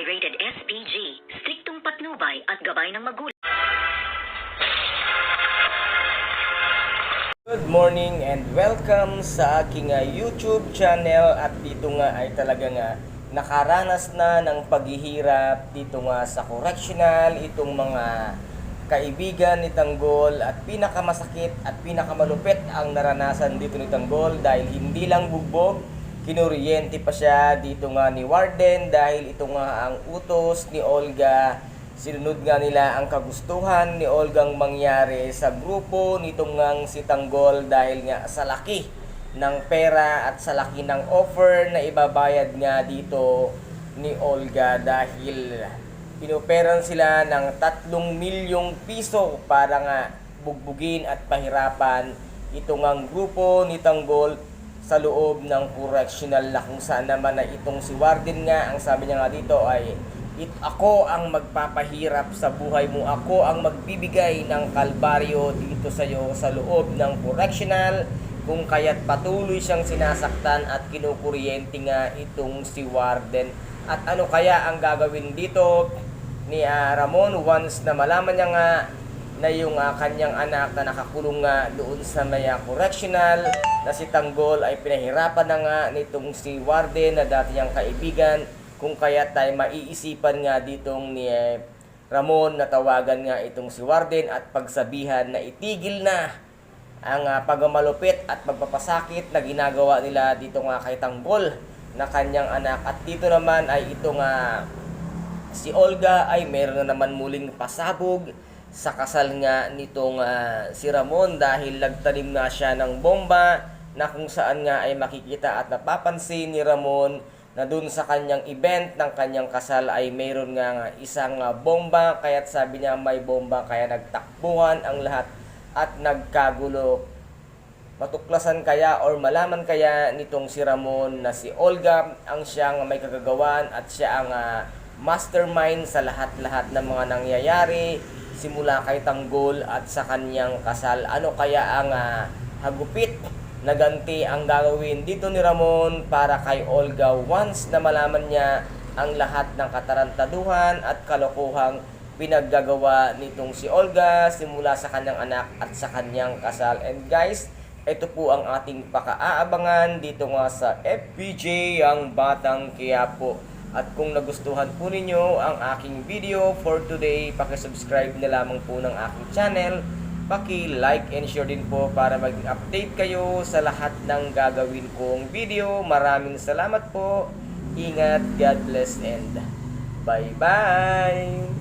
rated SPG, striktong patnubay at gabay ng magulang. Good morning and welcome sa aking ah, YouTube channel at dito nga ay talaga nga nakaranas na ng paghihirap dito nga sa correctional itong mga kaibigan ni Tanggol at pinakamasakit at pinakamalupit ang naranasan dito ni Tanggol dahil hindi lang bugbog kinuryente pa siya dito nga ni Warden dahil ito nga ang utos ni Olga. Sinunod nga nila ang kagustuhan ni Olgang mangyari sa grupo nitong ngang si Tanggol dahil nga sa laki ng pera at sa laki ng offer na ibabayad nga dito ni Olga dahil pinoperan sila ng tatlong milyong piso para nga bugbugin at pahirapan itong ang grupo ni Tanggol sa loob ng correctional na kung saan naman na itong si Warden nga ang sabi niya nga dito ay It, ako ang magpapahirap sa buhay mo. Ako ang magbibigay ng kalbaryo dito sa iyo sa loob ng correctional kung kaya't patuloy siyang sinasaktan at kinukuryente nga itong si Warden. At ano kaya ang gagawin dito ni ah, Ramon once na malaman niya nga na yung ah, kanyang anak na nakakulong nga doon sa may ah, correctional na si Tanggol ay pinahirapan na nga nitong si Warden na dati niyang kaibigan kung kaya tayo maiisipan nga ditong ni eh, Ramon na tawagan nga itong si Warden at pagsabihan na itigil na ang uh, pagmamalupit at pagpapasakit na ginagawa nila dito nga kay Tanggol na kanyang anak. At dito naman ay ito nga si Olga ay meron na naman muling pasabog sa kasal nga nitong ah, si Ramon dahil nagtanim nga siya ng bomba na kung saan nga ay makikita at napapansin ni Ramon na dun sa kanyang event ng kanyang kasal ay mayroon nga isang ah, bomba. Kaya't sabi niya may bomba. Kaya nagtakbuhan ang lahat at nagkagulo. Matuklasan kaya or malaman kaya nitong si Ramon na si Olga ang siyang may kagagawan at siya ang ah, mastermind sa lahat-lahat ng mga nangyayari simula kay Tanggol at sa kanyang kasal. Ano kaya ang ah, hagupit na ganti ang gagawin dito ni Ramon para kay Olga once na malaman niya ang lahat ng katarantaduhan at kalokohang pinaggagawa nitong si Olga simula sa kanyang anak at sa kanyang kasal. And guys, ito po ang ating pakaaabangan dito nga sa FPJ ang Batang Quiapo. At kung nagustuhan po ninyo ang aking video for today, pakisubscribe na lamang po ng aking channel. Paki-like and share din po para maging update kayo sa lahat ng gagawin kong video. Maraming salamat po. Ingat, God bless and bye-bye!